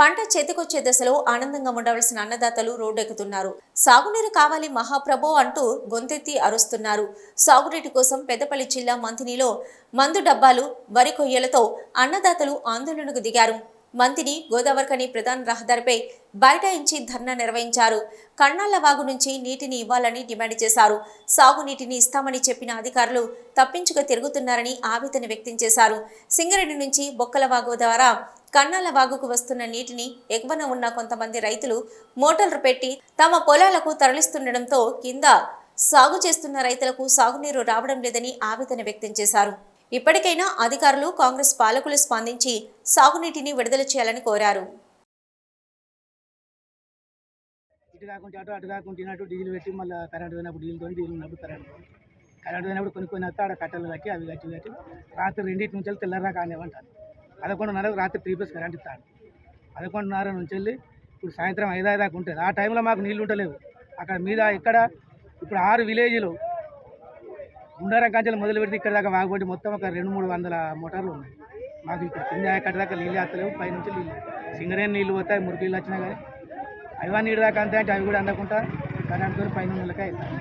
పంట చేతికొచ్చే దశలో ఆనందంగా ఉండవలసిన అన్నదాతలు రోడ్డెక్కుతున్నారు. సాగునీరు కావాలి మహాప్రభో అంటూ గొంతెత్తి అరుస్తున్నారు. సాగునీటి కోసం పెద్దపల్లి జిల్లా మంతినిలో మందు డబ్బాలు వరి కొయ్యలతో అన్నదాతలు ఆందోళనకు దిగారు. మంతిని గోదావరికని ప్రధాన రహదారిపై బైఠాయించి ధర్నా నిర్వహించారు. కన్నాళ్ళ వాగు నుంచి నీటిని ఇవ్వాలని డిమాండ్ చేశారు. సాగునీటిని ఇస్తామని చెప్పిన అధికారులు తప్పించుక తిరుగుతున్నారని ఆవేదన వ్యక్తం చేశారు. సింగరేణి నుంచి బొక్కల వాగు ద్వారా కన్నాల వాగుకు వస్తున్న నీటిని ఎగువన ఉన్న కొంతమంది రైతులు మోటార్లు పెట్టి తమ పొలాలకు తరలిస్తుండటంతో కింద సాగు చేస్తున్న రైతులకు సాగునీరు రావడం లేదని ఆవేదన వ్యక్తం చేశారు. ఇప్పటికైనా అధికారులు కాంగ్రెస్ పాలకులు స్పందించి సాగునీటిని విడుదల చేయాలని కోరారు. ఇటు కాకుండా అటు అటు కాకుండా ఇటు డీజిల్ పెట్టి మళ్ళీ కరెంట్ పోయినప్పుడు డీజిల్ డీజిల్ ఉన్నప్పుడు కరెంట్ కరెంట్ పోయినప్పుడు కొన్ని కొన్ని వస్తే ఆడ కట్టెలు కట్టి అవి కట్టి కట్టి. రాత్రి రెండింటి నుంచి వెళ్ళి తెల్లరా కానివ్వంటారు పదకొండున్నరకు రాత్రి త్రీ ప్లస్ కరెంట్ ఇస్తాడు. పదకొండున్నర నుంచి వెళ్ళి ఇప్పుడు సాయంత్రం ఐదు దాకా ఉంటుంది. ఆ టైంలో మాకు నీళ్ళు ఉండలేవు. అక్కడ మీద ఇక్కడ ఇప్పుడు ఆరు విలేజ్లు గుండారం కంచెలు మొదలు పెడితే ఇక్కడ దాకా వాగుబడి మొత్తం ఒక రెండు మూడు వందల మోటార్లు ఉన్నాయి. మాకు ఇక్కడ కింద ఎక్కడి దాకా నీళ్ళు వేస్తలేవు పైనుంచి నీళ్ళు. సింగరేని నీళ్ళు పోతాయి మురికి నీళ్ళు వచ్చినా కానీ. అవి నీళ్ళు దాకా అంతే అంటే అవి కూడా అందకుండా కరెంట్తో పైన నెలకే అవుతాయి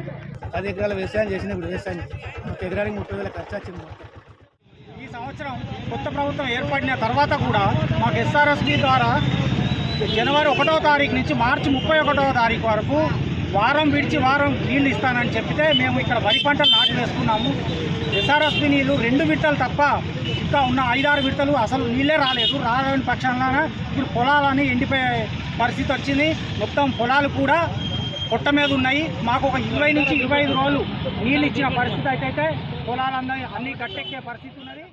పది ఎకరాల వ్యవసాయం చేసిన ఇప్పుడు వ్యవసాయం. ఒక ఎకరానికి ముప్పై వేల ఖర్చు వచ్చింది ఈ సంవత్సరం కొత్త ప్రభుత్వం ఏర్పడిన తర్వాత కూడా మాకు ఎస్ఆర్ఎస్బి ద్వారా జనవరి ఒకటో తారీఖు నుంచి మార్చి ముప్పై ఒకటో తారీఖు వరకు వారం విడిచి వారం నీళ్ళు ఇస్తానని చెప్పితే మేము ఇక్కడ వరి పంటలు నాటి వేసుకున్నాము. ఎస్ఆర్ఎస్పి నీళ్ళు రెండు విడతలు తప్ప ఇంకా ఉన్న ఐదారు విడతలు అసలు నీళ్ళే రాలేదు. రాలేని పక్షంలోన ఇప్పుడు పొలాలని ఎండిపోయే పరిస్థితి వచ్చింది. మొత్తం పొలాలు కూడా పొట్ట మీద ఉన్నాయి. మాకు ఒక ఇరవై నుంచి ఇరవై ఐదు రోజులు నీళ్ళు ఇచ్చిన పరిస్థితి అయితే పొలాలన్నీ అన్నీ గట్టెక్కే పరిస్థితి ఉన్నది.